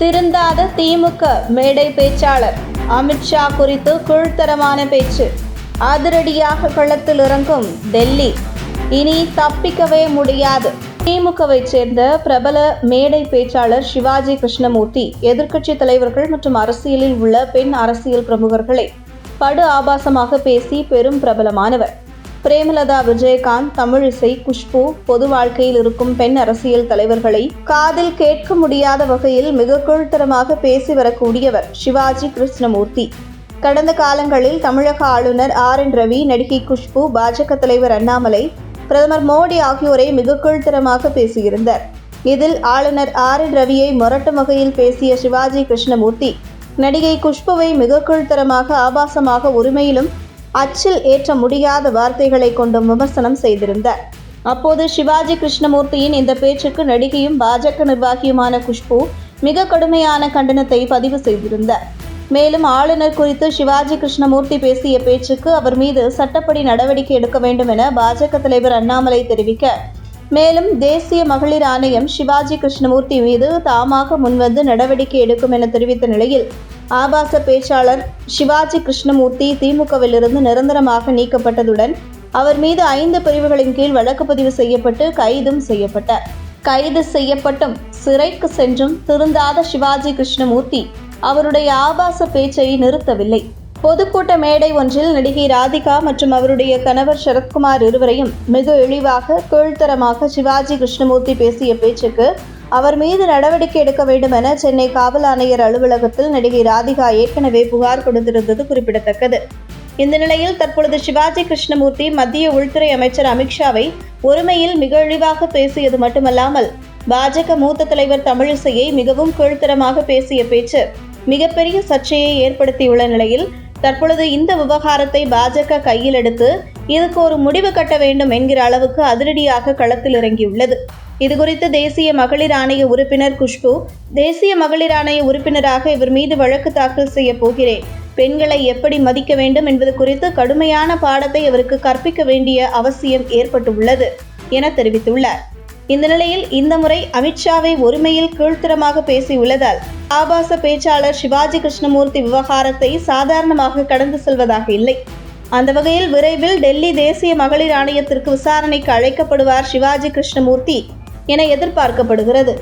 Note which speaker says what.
Speaker 1: திருந்தாத திமுக மேடை பேச்சாளர். அமித்ஷா குறித்து கீழ்த்தரமான பேச்சு. அதிரடியாக களத்தில் இறங்கும் டெல்லி. இனி தப்பிக்கவே முடியாது. திமுகவைச் சேர்ந்த பிரபல மேடை பேச்சாளர் சிவாஜி கிருஷ்ணமூர்த்தி எதிர்க்கட்சி தலைவர்கள் மற்றும் அரசியலில் உள்ள பெண் அரசியல் பிரமுகர்களை படு ஆபாசமாக பேசி பெரும் பிரபலமானவர். பிரேமலதா விஜயகாந்த் தமிழிசை குஷ்பு பொது வாழ்க்கையில் இருக்கும் பெண் அரசியல் தலைவர்களை காதில் கேட்க முடியாத வகையில் மிக கீழ்த்தரமாக பேசி வரக்கூடியவர் சிவாஜி கிருஷ்ணமூர்த்தி. கடந்த காலங்களில் தமிழக ஆளுநர் ஆர். என். ரவி நடிகை குஷ்பு பாஜக தலைவர் அண்ணாமலை பிரதமர் மோடி ஆகியோரை மிக கீழ்த்தரமாக பேசியிருந்தார். இதில் ஆளுநர் ஆர். என். ரவியை முரட்டும் வகையில் பேசிய சிவாஜி கிருஷ்ணமூர்த்தி நடிகை குஷ்புவை மிக கீழ்த்தரமாக ஆபாசமாக உரிமையிலும் அச்சில் ஏற்ற முடியாத வார்த்தைகளை கொண்டும் விமர்சனம் செய்திருந்தார் அப்போது சிவாஜி கிருஷ்ணமூர்த்தியின் இந்த பேச்சுக்கு நடிகையும் பாஜக நிர்வாகியுமான குஷ்பு மிக கடுமையான கண்டனத்தை பதிவு செய்திருந்தார் மேலும் ஆளுநர் குறித்து சிவாஜி கிருஷ்ணமூர்த்தி பேசிய பேச்சுக்கு அவர் மீது சட்டப்படி நடவடிக்கை எடுக்க வேண்டும் என பாஜக தலைவர் அண்ணாமலை தெரிவிக்க மேலும் தேசிய மகளிர் ஆணையம் சிவாஜி கிருஷ்ணமூர்த்தி மீது தாமாக முன்வந்து நடவடிக்கை எடுக்கும் என தெரிவித்த நிலையில் ஆபாச பேச்சாளர் சிவாஜி கிருஷ்ணமூர்த்தி திமுகவிலிருந்து நிரந்தரமாக நீக்கப்பட்டதுடன் அவர் மீது ஐந்து பிரிவுகளின் கீழ் வழக்கு பதிவு செய்யப்பட்டு கைதும் செய்யப்பட்டார். கைது செய்யப்பட்டும் சிறைக்கு சென்றும் திருந்தாத சிவாஜி கிருஷ்ணமூர்த்தி அவருடைய ஆபாச பேச்சை நிறுத்தவில்லை. பொதுக்கூட்ட மேடை ஒன்றில் நடிகை ராதிகா மற்றும் அவருடைய கணவர் சரத்குமார் இருவரையும் மிக இழிவாக கீழ்த்தரமாக சிவாஜி கிருஷ்ணமூர்த்தி பேசிய பேச்சுக்கு அவர் மீது நடவடிக்கை எடுக்க வேண்டும் என சென்னை காவல் ஆணையர் அலுவலகத்தில் நடிகை ராதிகா ஏற்கனவே புகார் கொடுத்திருந்தது குறிப்பிடத்தக்கது. இந்த நிலையில் தற்பொழுது சிவாஜி கிருஷ்ணமூர்த்தி மத்திய உள்துறை அமைச்சர் அமித்ஷாவை ஒருமையில் மிக இழிவாக பேசியது மட்டுமல்லாமல் பாஜக மூத்த தலைவர் தமிழிசையை மிகவும் கீழ்த்தரமாக பேசிய பேச்சு மிகப்பெரிய சர்ச்சையை ஏற்படுத்தியுள்ள நிலையில் தற்பொழுது இந்த விவகாரத்தை பாஜக கையில் எடுத்து இதுக்கு ஒரு முடிவு கட்ட வேண்டும் என்கிற அளவுக்கு அதிரடியாக களத்தில் இறங்கியுள்ளது. இதுகுறித்து தேசிய மகளிர் ஆணைய உறுப்பினர் குஷ்பு தேசிய மகளிர் ஆணைய உறுப்பினராக இவர் மீது வழக்கு தாக்கல் செய்ய போகிறேன். பெண்களை எப்படி மதிக்க வேண்டும் என்பது குறித்து கடுமையான பாடத்தை அவருக்கு கற்பிக்க வேண்டிய அவசியம் ஏற்பட்டுள்ளது என தெரிவித்துள்ளார். இந்த நிலையில் இந்த முறை அமித்ஷாவை ஒருமையில் கீழ்த்தரமாக பேசியுள்ளதால் ஆபாச பேச்சாளர் சிவாஜி கிருஷ்ணமூர்த்தி விவகாரத்தை சாதாரணமாக கடந்து செல்வதாக இல்லை. அந்த வகையில் விரைவில் டெல்லி தேசிய மகளிர் ஆணையத்திற்கு விசாரணைக்கு அழைக்கப்படுவார் சிவாஜி கிருஷ்ணமூர்த்தி என எதிர்பார்க்கப்படுகிறது.